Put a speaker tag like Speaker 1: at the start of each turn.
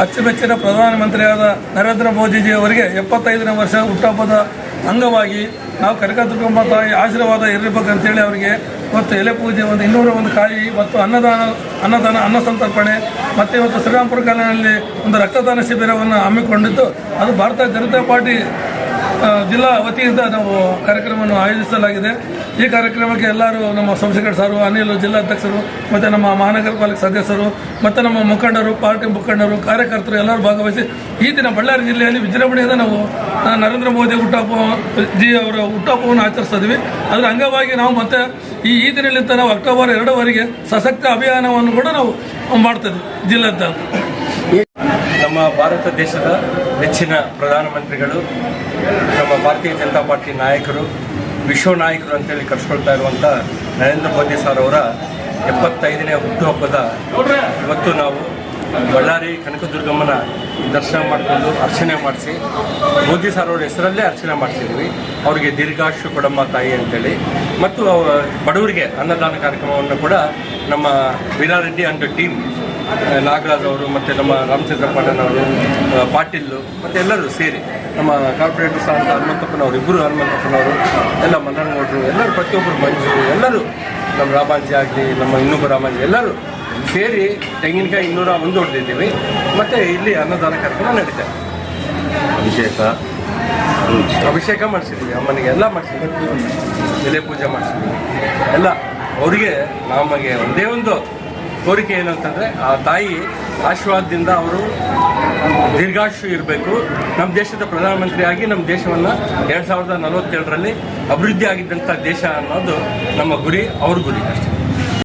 Speaker 1: ಅಚ್ಚುಮೆಚ್ಚಿನ ಪ್ರಧಾನಮಂತ್ರಿಯಾದ ನರೇಂದ್ರ ಮೋದಿಜಿ ಅವರಿಗೆ ಎಪ್ಪತ್ತೈದನೇ ವರ್ಷ ಹುಟ್ಟಹಬ್ಬದ ಅಂಗವಾಗಿ ನಾವು ಕನಕದುರ್ಗಮ್ಮ ತಾಯಿ ಆಶೀರ್ವಾದ ಇರಬೇಕು ಅಂತೇಳಿ ಅವರಿಗೆ ಮತ್ತು ಎಲೆ ಪೂಜೆ ಒಂದು ಇನ್ನೂರ ಒಂದು ಕಾಯಿ ಮತ್ತು ಅನ್ನದಾನ ಅನ್ನದಾನ, ಅನ್ನ ಸಂತರ್ಪಣೆ ಮತ್ತು ಇವತ್ತು ಶ್ರೀರಾಮಪುರ ಕಾಲಿನಲ್ಲಿ ಒಂದು ರಕ್ತದಾನ ಶಿಬಿರವನ್ನು ಹಮ್ಮಿಕೊಂಡಿದ್ದು ಅದು ಭಾರತ ಜನತಾ ಪಾರ್ಟಿ ಜಿಲ್ಲಾ ವತಿಯಿಂದ ನಾವು ಕಾರ್ಯಕ್ರಮವನ್ನು ಆಯೋಜಿಸಲಾಗಿದೆ. ಈ ಕಾರ್ಯಕ್ರಮಕ್ಕೆ ಎಲ್ಲರೂ ನಮ್ಮ ಸೋಮಶೇಖರ್ ಸಾರು, ಅನಿಲ್ ಜಿಲ್ಲಾಧ್ಯಕ್ಷರು, ಮತ್ತು ನಮ್ಮ ಮಹಾನಗರ ಪಾಲಿಕೆ ಸದಸ್ಯರು, ಮತ್ತು ನಮ್ಮ ಮುಖಂಡರು, ಪಾರ್ಟಿ ಮುಖಂಡರು, ಕಾರ್ಯಕರ್ತರು ಎಲ್ಲರೂ ಭಾಗವಹಿಸಿ ಈ ದಿನ ಬಳ್ಳಾರಿ ಜಿಲ್ಲೆಯಲ್ಲಿ ವಿಜೃಂಭಣೆಯಿಂದ ನಾವು ನರೇಂದ್ರ ಮೋದಿ ಹುಟ್ಟಹಬ್ಬ ಜಿ ಅವರ ಹುಟ್ಟಹಬ್ಬವನ್ನು ಆಚರಿಸ್ತಿದ್ವಿ ಅದರ ಅಂಗವಾಗಿ ನಾವು ಮತ್ತೆ ಈ ಈ ದಿನಲಿಂದ ನಾವು ಅಕ್ಟೋಬರ್ ಎರಡವರೆಗೆ ಸಶಕ್ತ ಅಭಿಯಾನವನ್ನು ಕೂಡ ನಾವು ಮಾಡ್ತಿದ್ವಿ ಜಿಲ್ಲಾದ್ಯಂತ.
Speaker 2: ನಮ್ಮ ಭಾರತ ದೇಶದ ನೆಚ್ಚಿನ ಪ್ರಧಾನಮಂತ್ರಿಗಳು ನಮ್ಮ ಭಾರತೀಯ ಜನತಾ ಪಾರ್ಟಿ ನಾಯಕರು, ವಿಶ್ವ ನಾಯಕರು ಅಂತೇಳಿ ಕರೆಸ್ಕೊಳ್ತಾ ಇರುವಂಥ ನರೇಂದ್ರ ಮೋದಿ ಸರ್ ಅವರ ಎಪ್ಪತ್ತೈದನೇ ಹುಟ್ಟುಹಬ್ಬದ ಇವತ್ತು ನಾವು ಬಳ್ಳಾರಿ ಕನಕದುರ್ಗಮ್ಮನ ದರ್ಶನ ಮಾಡಿಕೊಂಡು ಅರ್ಚನೆ ಮಾಡಿಸಿ, ಮೋದಿ ಸರ್ ಅವರ ಹೆಸರಲ್ಲೇ ಅರ್ಚನೆ ಮಾಡ್ತಿದ್ವಿ ಅವರಿಗೆ ದೀರ್ಘಾಶು ಕೊಡಮ್ಮ ತಾಯಿ ಅಂತೇಳಿ. ಮತ್ತು ಅವರ ಬಡವರಿಗೆ ಅನ್ನದಾನ ಕಾರ್ಯಕ್ರಮವನ್ನು ಕೂಡ ನಮ್ಮ ವೀರಾರೆಡ್ಡಿ ಅಂಡ್ ಟೀಮ್ ನಾಗರಾಜ್ ಅವರು ಮತ್ತು ನಮ್ಮ ರಾಮಚಂದ್ರ ಅವರು ಪಾಟೀಲ್ ಮತ್ತು ಎಲ್ಲರೂ ಸೇರಿ ನಮ್ಮ ಕಾರ್ಪೊರೇಟರ್ ಸಹ ಅಂತ ಹನುಮಂತಪ್ಪನವರು ಇಬ್ಬರು ಹನುಮಂತಪ್ಪನವರು ಎಲ್ಲ ಮನ್ನನಗೌಡರು ಎಲ್ಲರೂ ಪ್ರತಿಯೊಬ್ಬರು ಮಂಜು ಎಲ್ಲರೂ ನಮ್ಮ ರಾಮಾಂಜಿ ಆಗಲಿ ನಮ್ಮ ಇನ್ನೊಬ್ಬ ರಾಮಾಂಜಿ ಎಲ್ಲರೂ ಸೇರಿ ತೆಂಗಿನಕಾಯಿ ಇನ್ನೂರ ಒಂದು ಹೊಡೆದಿದ್ದೀವಿ ಮತ್ತು ಇಲ್ಲಿ ಅನ್ನದಾನ ಕಾರ್ಯಕ್ರಮ ನಡೀತಾ.
Speaker 3: ಅಭಿಷೇಕ.
Speaker 2: ಅಭಿಷೇಕ ಮಾಡಿಸಿದ್ವಿ ಅಮ್ಮನಿಗೆ ಎಲ್ಲ ಮಾಡಿಸಿದ್ವಿ ಎಲೆ ಪೂಜೆ ಮಾಡಿಸಿದ್ವಿ ಎಲ್ಲ ಅವರಿಗೆ ನಮಗೆ ಒಂದೇ ಒಂದು ಕೋರಿಕೆ ಏನಂತಂದರೆ ಆ ತಾಯಿ ಆಶೀರ್ವಾದದಿಂದ ಅವರು ದೀರ್ಘಾಶು ಇರಬೇಕು. ನಮ್ಮ ದೇಶದ ಪ್ರಧಾನಮಂತ್ರಿಯಾಗಿ ನಮ್ಮ ದೇಶವನ್ನು ಎರಡು ಸಾವಿರದ ನಲವತ್ತೇಳರಲ್ಲಿ ಅಭಿವೃದ್ಧಿ ಆಗಿದ್ದಂಥ ದೇಶ ಅನ್ನೋದು ನಮ್ಮ ಗುರಿ, ಅವ್ರ ಗುರಿ ಅಷ್ಟೇ.